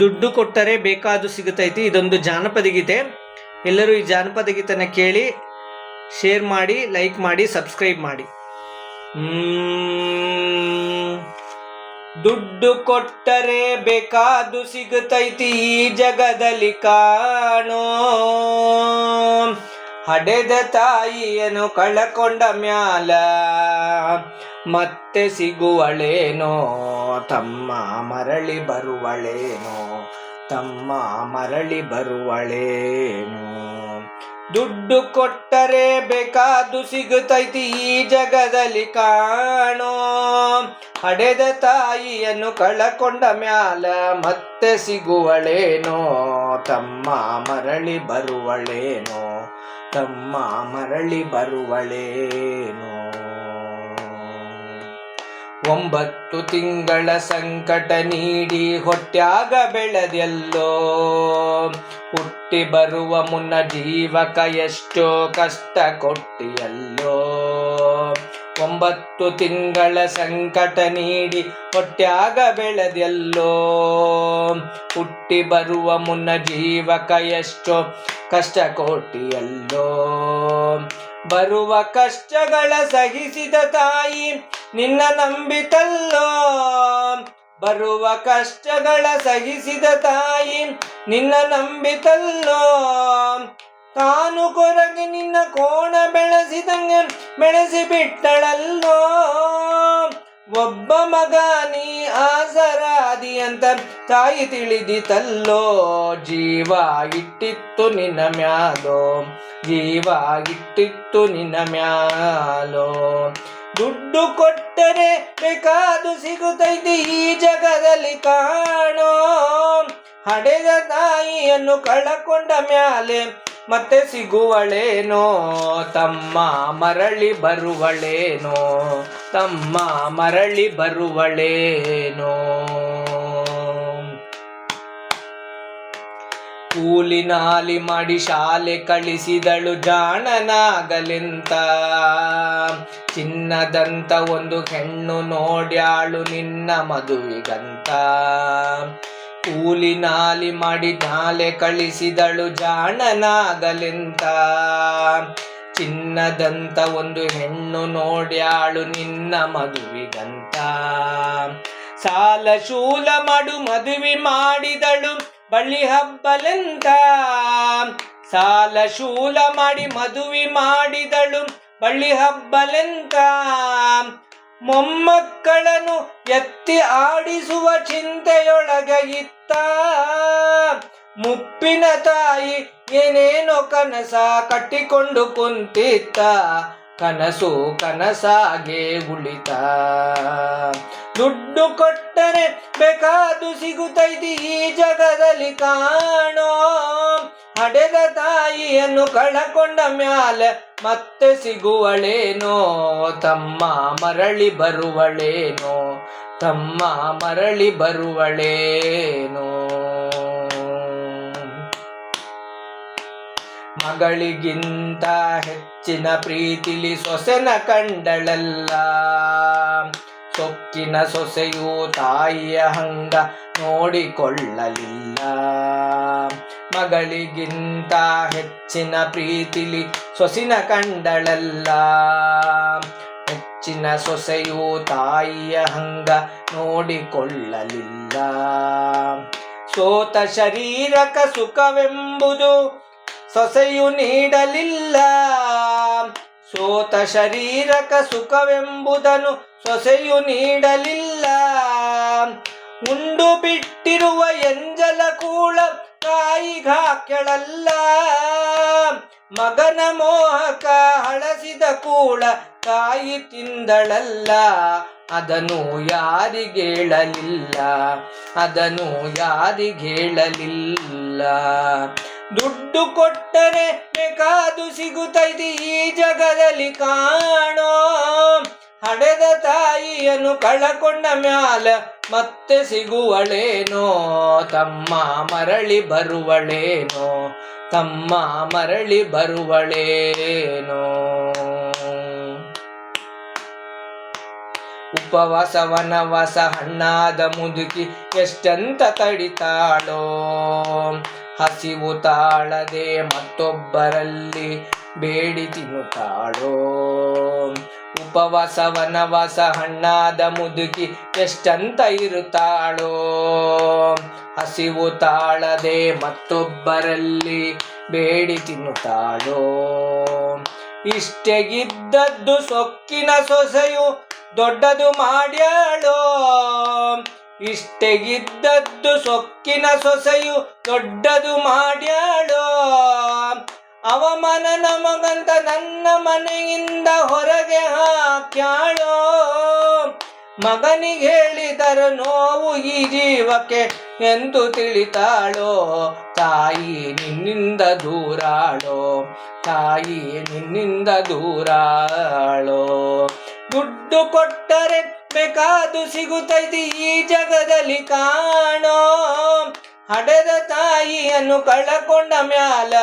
ದುಡ್ಡು ಕೊಟ್ಟರೆ ಬೇಕಾದು ಸಿಗುತ್ತೈತಿ. ಇದೊಂದು ಜಾನಪದ ಗೀತೆ. ಎಲ್ಲರೂ ಈ ಜಾನಪದ ಗೀತನ ಕೇಳಿ ಶೇರ್ ಮಾಡಿ ಲೈಕ್ ಮಾಡಿ ಸಬ್ಸ್ಕ್ರೈಬ್ ಮಾಡಿ. ದುಡ್ಡು ಕೊಟ್ಟರೆ ಬೇಕಾದು ಸಿಗುತ್ತೈತಿ ಈ ಜಗದಲ್ಲಿ ಕಾಣೋ. ಹಡೆದ ತಾಯಿಯನ್ನು ಕಳಕೊಂಡ ಮ್ಯಾಲ. ಮತ್ತೆ ಸಿಗುವಳೇನೋ, ತಮ್ಮ ಮರಳಿ ಬರುವಳೇನೋ, ತಮ್ಮ ಮರಳಿ ಬರುವಳೇನೋ. ದುಡ್ಡು ಕೊಟ್ಟರೆ ಬೇಕಾದು ಸಿಗುತ್ತೈತಿ ಈ ಜಗದಲ್ಲಿ ಕಾಣೋ. ಹಡೆದ ತಾಯಿಯನ್ನು ಕಳಕೊಂಡ ಮ್ಯಾಲ ಮತ್ತೆ ಸಿಗುವಳೇನೋ, ತಮ್ಮ ಮರಳಿ ಬರುವಳೇನೋ, ತಮ್ಮ ಮರಳಿ ಬರುವಳೇನೋ. ಒಂಬತ್ತು ತಿಂಗಳ ಸಂಕಟ ನೀಡಿ ಹೊಟ್ಯಾಗ ಬೆಳೆದೆಲ್ಲೋ. ಹುಟ್ಟಿ ಬರುವ ಮುನ್ನ ಜೀವಕ ಎಷ್ಟೋ ಕಷ್ಟ ಕೊಟ್ಟಿಯಲ್ಲೋ. ಒಂಬತ್ತು ತಿಂಗಳ ಸಂಕಟ ನೀಡಿ ಹೊಟ್ಯಾಗ ಬೆಳೆದೆಲ್ಲೋ. ಹುಟ್ಟಿ ಬರುವ ಮುನ್ನ ಜೀವಕ ಎಷ್ಟೋ ಕಷ್ಟ ಕೊಟ್ಟಿಯಲ್ಲೋ. ಬರುವ ಕಷ್ಟಗಳ ಸಹಿಸಿದ ತಾಯಿ, ನಿನ್ನ ನಂಬಿತಲ್ಲೋ? ಬರುವ ಕಷ್ಟಗಳ ಸಹಿಸಿದ ತಾಯಿ, ನಿನ್ನ ನಂಬಿತಲ್ಲೋ? ತಾನು ಕೊರಗೆ ನಿನ್ನ ಕೋಣ ಬೆಳೆಸಿದಂಗೆ ಬೆಳೆಸಿ ಬಿಟ್ಟಳಲ್ಲೋ ಒಬ್ಬ ಮಗ ನೀ ಆಸರಾದಿ ಅಂತ ತಾಯಿ ತಿಳಿದಿತಲ್ಲೋ, ಜೀವ ಇಟ್ಟಿತ್ತು ನಿನ್ನ ಮ್ಯಾಲೋ, ಜೀವ ಇಟ್ಟಿತ್ತು ನಿನ್ನ ಮ್ಯಾಲೋ. ದುಡ್ಡು ಕೊಟ್ಟರೆ ಬೇಕಾದು ಸಿಗುತ್ತೈತಿ ಈ ಜಗದಲ್ಲಿ ಕಾಣೋ. ಹಡೆದ ತಾಯಿಯನ್ನು ಕಳಕೊಂಡ ಮ್ಯಾಲೆ ಮತ್ತೆ ಸಿಗುವಳೇನೋ, ತಮ್ಮ ಮರಳಿ ಬರುವಳೇನೋ. ತಮ್ಮ ಮರಳಿ ಬರುವಳೇನೋ. ಕೂಲಿನಾಲಿ ಮಾಡಿ ಶಾಲೆ ಕಳಿಸಿದಳು ಜಾಣನಾಗಲೆಂತ. ಚಿನ್ನದಂತ ಒಂದು ಹೆಣ್ಣು ನೋಡ್ಯಾಳು ನಿನ್ನ ಮದುವಿಗಂತ. ಕೂಲಿನಾಲಿ ಮಾಡಿ ಶಾಲೆ ಕಳಿಸಿದಳು ಜಾಣನಾಗಲೆಂತ. ಚಿನ್ನದಂತ ಒಂದು ಹೆಣ್ಣು ನೋಡ್ಯಾಳು ನಿನ್ನ ಮದುವಿಗಂತ. ಸಾಲ ಶೂಲ ಮಾಡು, ಮದುವೆ ಮಾಡಿದಳು ಬಳ್ಳಿ ಹಬ್ಬಲೆಂತ. ಸಾಲ ಶೂಲ ಮಾಡಿ, ಮದುವೆ ಮಾಡಿದಳು ಬಳ್ಳಿ ಹಬ್ಬಲೆಂತ. ಮೊಮ್ಮಕ್ಕಳನ್ನು ಎತ್ತಿ ಆಡಿಸುವ ಚಿಂತೆಯೊಳಗ ಇತ್ತ. ಮುಪ್ಪಿನ ತಾಯಿ ಏನೇನೋ ಕನಸ ಕಟ್ಟಿಕೊಂಡು ಕುಂತಿತ್ತ, ಕನಸು ಕನಸಾಗೆ ಉಳಿತ. ದುಡ್ಡು ಕೊಟ್ಟರೆ ಬೇಕಾದು ಸಿಗುತ್ತೈತಿ ಈ ಜಗದಲ್ಲಿ ಕಾಣೋ. ಹಡೆದ ತಾಯಿಯನ್ನು ಕಳಕೊಂಡ ಮ್ಯಾಲೆ ಮತ್ತೆ ಸಿಗುವಳೇನೋ. ತಮ್ಮ ಮರಳಿ ಬರುವಳೇನೋ. ತಮ್ಮ ಮರಳಿ ಬರುವಳೇನೋ. ಮಗಳಿಗಿಂತ ಹೆಚ್ಚಿನ ಪ್ರೀತಿಲಿ ಸೊಸೆನ ಕಂಡಳಲ್ಲ. ಸೊಕ್ಕಿನ ಸೊಸೆಯು ತಾಯಿಯ ಹಂಗ ನೋಡಿಕೊಳ್ಳಲಿಲ್ಲ. ಮಗಳಿಗಿಂತ ಹೆಚ್ಚಿನ ಪ್ರೀತಿಲಿ ಸೊಸಿನ ಕಂಡಳಲ್ಲ. ಹೆಚ್ಚಿನ ಸೊಸೆಯು ತಾಯಿಯ ಹಂಗ ನೋಡಿಕೊಳ್ಳಲಿಲ್ಲ. ಸೋತ ಶರೀರಕ ಸುಖವೆಂಬುದು ಸೊಸೆಯು ನೀಡಲಿಲ್ಲ. ಸೋತ ಶರೀರಕ ಸುಖವೆಂಬುದನ್ನು ಸೊಸೆಯು ನೀಡಲಿಲ್ಲ. ಉಂಡು ಬಿಟ್ಟಿರುವ ಎಂಜಲ ಕೂಳ ತಾಯಿಗಾಕೆಳಲ್ಲ ಮಗನ ಮೋಹಕ ಹಳಸಿದ ಕೂಳ ತಾಯಿ ತಿಂದಳಲ್ಲ. ಅದನ್ನು ಯಾರಿಗೇಳಲಿಲ್ಲ ಅದನ್ನು ಯಾರಿಗೇಳಲಿಲ್ಲ ದುಡ್ಡು ಕೊಟ್ಟರೆ ಬೇಕಾದು ಸಿಗುತ್ತೈತಿ ಈ ಜಗದಲ್ಲಿ ಕಾಣೋ. ಹಡೆದ ತಾಯಿಯನ್ನು ಕಳಕೊಂಡ ಮ್ಯಾಲ ಮತ್ತೆ ಸಿಗುವಳೇನೋ. ತಮ್ಮ ಮರಳಿ ಬರುವಳೇನೋ. ತಮ್ಮ ಮರಳಿ ಬರುವಳೇನೋ. ಉಪವಾಸ ವನವಾಸ ಹಣ್ಣಾದ ಮುದುಕಿ ಎಷ್ಟಂತ ತಡಿತಾಳೋ. ಹಸಿವು ತಾಳದೆ ಮತ್ತೊಬ್ಬರಲ್ಲಿ ಬೇಡಿ ತಿನ್ನುತ್ತಾಳೋ? ಉಪವಾಸ ವನವಾಸ ಹಣ್ಣಾದ ಮುದುಕಿ ಎಷ್ಟಂತ ಇರುತ್ತಾಳೋ? ಹಸಿವು ತಾಳದೆ ಮತ್ತೊಬ್ಬರಲ್ಲಿ ಬೇಡಿ ತಿನ್ನುತ್ತಾಳೋ? ಇಷ್ಟೆಗಿದ್ದದ್ದು ಸೊಕ್ಕಿನ ಸೊಸೆಯು ದೊಡ್ಡದು ಮಾಡ್ಯಾಳೋ? ಇಷ್ಟೆಗಿದ್ದದ್ದು ಸೊಕ್ಕಿನ ಸೊಸೆಯು ದೊಡ್ಡದು ಮಾಡ್ಯಾಳೋ? ಅವಮನನ ಮಗಂತ ನನ್ನ ಮನೆಯಿಂದ ಹೊರಗೆ ಹಾಕ್ಯಾಳೋ? ಮಗನಿಗೆ ಹೇಳಿದರ ನೋವು ಈ ಜೀವಕ್ಕೆ ಎಂದು ತಿಳಿತಾಳೋ? ತಾಯಿ ನಿನ್ನಿಂದ ದೂರಾಳೋ? ತಾಯಿ ನಿನ್ನಿಂದ ದೂರಾಳೋ? ದುಡ್ಡು ಕೊಟ್ಟರೆ ಬೇಕಾದು ಸಿಗುತ್ತೈತಿ ಈ ಜಗದಲ್ಲಿ ಕಾಣೋ. ಹಡೆದ ತಾಯಿಯನ್ನು ಕಳಕೊಂಡ ಮ್ಯಾಲ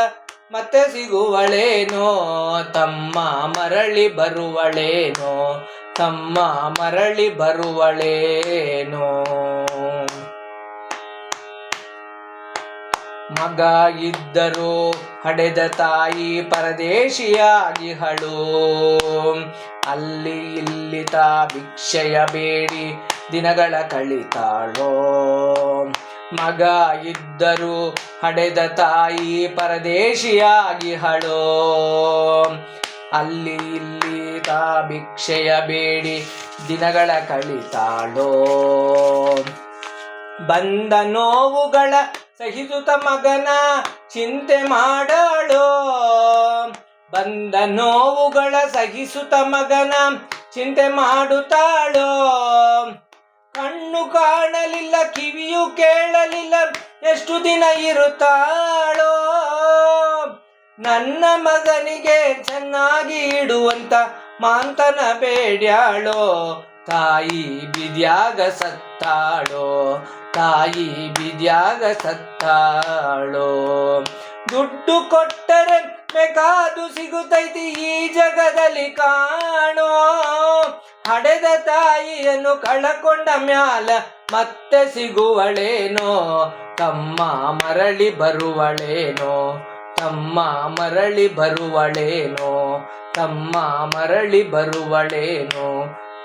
ಮತ್ತೆ ಸಿಗುವಳೇನೋ. ತಮ್ಮ ಮರಳಿ ಬರುವಳೇನೋ. ತಮ್ಮ ಮರಳಿ ಬರುವಳೇನೋ. ಮಗ ಇದ್ದರೂ ಹಡೆದ ತಾಯಿ ಪರದೇಶಿಯಾಗಿಹಳು. ಅಲ್ಲಿ ಇಲ್ಲಿ ತಾ ಭಿಕ್ಷೆಯ ಬೇಡಿ ದಿನಗಳ ಕಳಿತಾಳೋ. ಮಗ ಇದ್ದರೂ ಹಡೆದ ತಾಯಿ ಪರದೇಶಿಯಾಗಿಹಳು. ಅಲ್ಲಿ ಇಲ್ಲಿ ತಾ ಭಿಕ್ಷೆಯ ಬೇಡಿ ದಿನಗಳ ಕಳಿತಾಳೋ. ಬಂದ ನೋವುಗಳ ಸಹಿಸುತ್ತ ಮಗನ ಚಿಂತೆ ಮಾಡಳು. ಬಂದ ನೋವುಗಳ ಸಹಿಸುತ ಮಗನ ಚಿಂತೆ ಮಾಡುತ್ತಾಳೋ. ಕಣ್ಣು ಕಾಣಲಿಲ್ಲ, ಕಿವಿಯು ಕೇಳಲಿಲ್ಲ, ಎಷ್ಟು ದಿನ ಇರುತ್ತಾಳೋ. ನನ್ನ ಮಗನಿಗೆ ಚೆನ್ನಾಗಿ ಇಡುವಂತ ಮಾಂತನ ಬೇಡ್ಯಾಳೋ. ತಾಯಿ ಬಿದ್ಯಾಗ ಸತ್ತಾಳೋ. ತಾಯಿ ಬಿದ್ಯಾಗ ಸತ್ತಾಳೋ. ದುಡ್ಡು ಕೊಟ್ಟರೆ ಬೇಕಾದು ಸಿಗುತ್ತೈತಿ ಈ ಜಗದಲ್ಲಿ ಕಾಣೋ. ಹಡೆದ ತಾಯಿಯನ್ನು ಕಳಕೊಂಡ ಮ್ಯಾಲ ಮತ್ತೆ ಸಿಗುವಳೇನೋ. ತಮ್ಮ ಮರಳಿ ಬರುವಳೇನೋ. ತಮ್ಮ ಮರಳಿ ಬರುವಳೇನೋ. ತಮ್ಮ ಮರಳಿ ಬರುವಳೇನೋ.